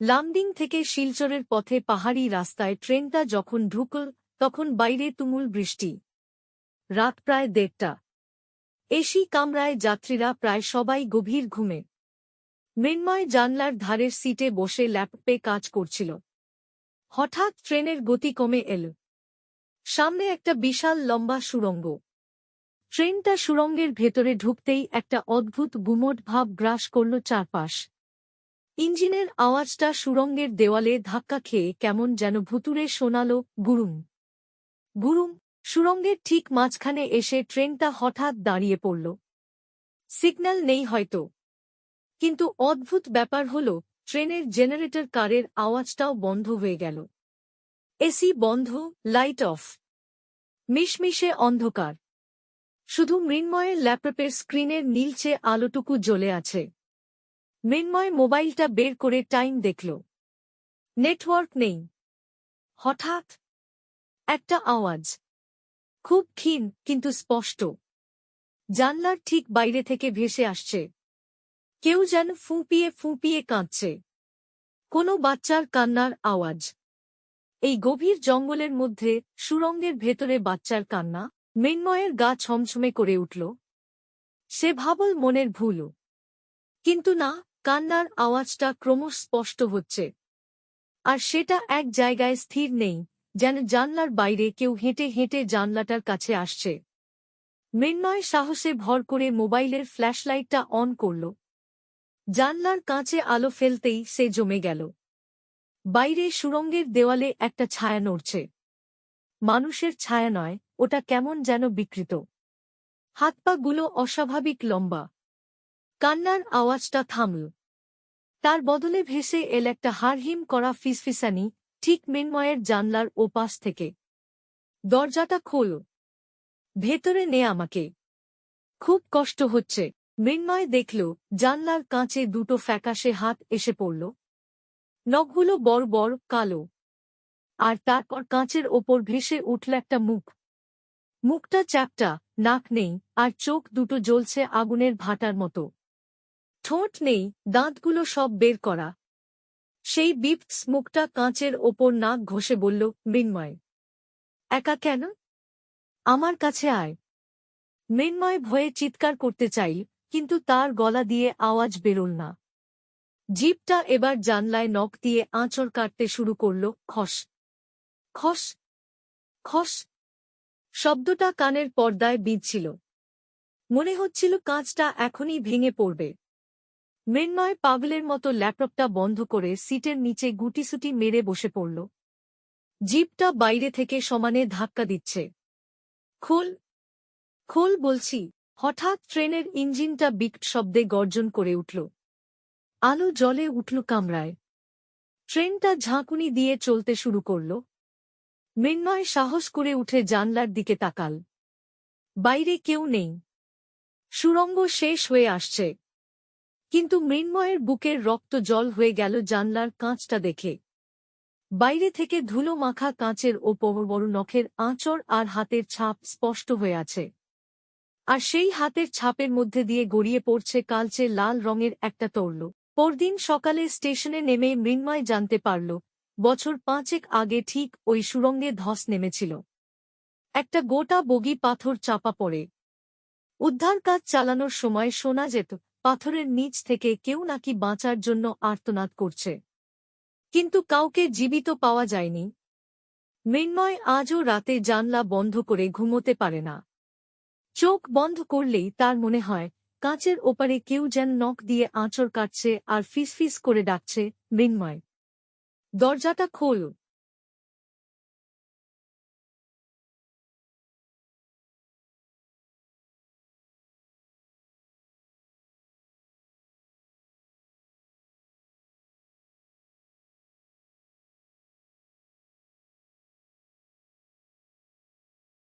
লামডিং থেকে শিলচরের পথে পাহাড়ি রাস্তায় ট্রেনটা যখন ঢুকল, তখন বাইরে তুমুল বৃষ্টি। রাত প্রায় দেড়টা। এসি কামরায় যাত্রীরা প্রায় সবাই গভীর ঘুমে। মৃন্ময় জানলার ধারের সিটে বসে ল্যাপটপে কাজ করছিল। হঠাৎ ট্রেনের গতি কমে এল। সামনে একটা বিশাল লম্বা সুড়ঙ্গ ট্রেনটা সুড়ঙ্গের ভেতরে ঢুকতেই একটা অদ্ভুত গুমট ভাব গ্রাস করল চারপাশ। ইঞ্জিনের আওয়াজটা সুড়ঙ্গের দেওয়ালে ধাক্কা খেয়ে কেমন যেন ভুতুরে শোনাল গুরুম গুরুম সুরঙ্গের ঠিক মাঝখানে এসে ট্রেনটা হঠাৎ দাঁড়িয়ে পড়ল। সিগন্যাল নেই হয়তো। কিন্তু অদ্ভুত ব্যাপার হল, ট্রেনের জেনারেটর কারের আওয়াজটাও বন্ধ হয়ে গেল। এসি বন্ধ, লাইট অফ। মিশমিশে অন্ধকার। শুধু মৃন্ময়ের ল্যাপটপের স্ক্রিনের নীলচে আলোটুকু জ্বলে আছে। মৃন্ময় মোবাইলটা বের করে টাইম দেখল। নেটওয়ার্ক নেই। হঠাৎ একটা আওয়াজ। খুব ক্ষীণ, কিন্তু স্পষ্ট। জানলার ঠিক বাইরে থেকে ভেসে আসছে। কেউ যেন ফুঁপিয়ে ফুঁপিয়ে কাঁদছে। কোনো বাচ্চার কান্নার আওয়াজ। এই গভীর জঙ্গলের মধ্যে সুরঙ্গের ভেতরে বাচ্চার কান্না মৃন্ময়ের গা ছমছমে করে উঠল। সে ভাবল মনের ভুল। কিন্তু না, কান্নার আওয়াজটা ক্রমশ স্পষ্ট হচ্ছে। আর সেটা এক জায়গায় স্থির নেই, যেন জানলার বাইরে কেউ হেঁটে হেঁটে জানলাটার কাছে আসছে। মৃন্ময় সাহসে ভর করে মোবাইলের ফ্ল্যাশলাইটটা অন করল। জানলার কাঁচে আলো ফেলতেই সে জমে গেল। বাইরে সুরঙ্গের দেওয়ালে একটা ছায়া নড়ছে। মানুষের ছায়া নয়, ওটা কেমন যেন বিকৃত। হাত পাগুলো অস্বাভাবিক লম্বা। কান্নার আওয়াজটা থামল। তার বদলে ভেসে এল একটা হারহিম করা ফিসফিসানি ঠিক মৃন্ময়ের জানলার ওপাশ থেকে। দরজাটা খোল। ভেতরে নে আমাকে। খুব কষ্ট হচ্ছে। মৃন্ময় দেখল জানলার কাঁচে দুটো ফ্যাকাশে হাত এসে পড়ল। নখগুলো বড় বড়, কালো। আর তারপর কাঁচের ওপর ভেসে উঠল একটা মুখ। মুখটা চ্যাপটা, নাক নেই, আর চোখ দুটো জ্বলছে আগুনের ভাটার মতো। ঠোঁট নেই, দাঁতগুলো সব বের করা। সেই বিপস মুখটা কাঁচের ওপর নাক ঘষে বলল, মৃন্ময়, একা কেন? আমার কাছে আয়। মৃন্ময় ভয়ে চিৎকার করতে চাই কিন্তু তার গলা দিয়ে আওয়াজ বেরোল না। জিপটা এবার জানলায় নখ দিয়ে আঁচড় কাটতে শুরু করল, খস খস খস। শব্দটা কানের পর্দায় বিঁধছিল। মনে হচ্ছিল কাঁচটা এখনই ভেঙে পড়বে। মৃন্ময় পাগলের মতো ল্যাপটপটা বন্ধ করে সিটের নিচে গুটিসুটি মেরে বসে পড়ল। জিপটা বাইরে থেকে সমানে ধাক্কা দিচ্ছে। খোল খোল বলছি, হঠাৎ ট্রেনের ইঞ্জিনটা বিকট শব্দে গর্জন করে উঠল। আলো জলে উঠল কামরায়। ট্রেনটা ঝাঁকুনি দিয়ে চলতে শুরু করল। মৃন্ময় সাহস করে উঠে জানলার দিকে তাকাল। বাইরে কেউ নেই। সুরঙ্গ শেষ হয়ে আসছে। কিন্তু মৃন্ময়ের বুকের রক্ত জল হয়ে গেল জানলার কাঁচটা দেখে। বাইরে থেকে ধুলো মাখা কাঁচের ওপর বড় নখের আঁচড় আর হাতের ছাপ স্পষ্ট হয়ে আছে। আর সেই হাতের ছাপের মধ্যে দিয়ে গড়িয়ে পড়ছে কালচে লাল রঙের একটা তরল। পরদিন সকালে স্টেশনে নেমে মৃন্ময় জানতে পারল, বছর পাঁচেক আগে ঠিক ওই সুরঙ্গে ধস নেমেছিল। একটা গোটা বগি পাথর চাপা পড়ে। উদ্ধার কাজ চালানোর সময় শোনা যেত পাথরের নিচ থেকে কেউ নাকি বাঁচার জন্য আর্তনাদ করছে। কিন্তু কাউকে জীবিত পাওয়া যায়নি। মৃন্ময় আজও রাতে জানলা বন্ধ করে ঘুমোতে পারে না। চোখ বন্ধ করলেই তার মনে হয়, কাঁচের ওপারে কেউ যেন নখ দিয়ে আঁচড় কাটছে আর ফিসফিস করে ডাকছে মৃন্ময়। দরজাটা খোল।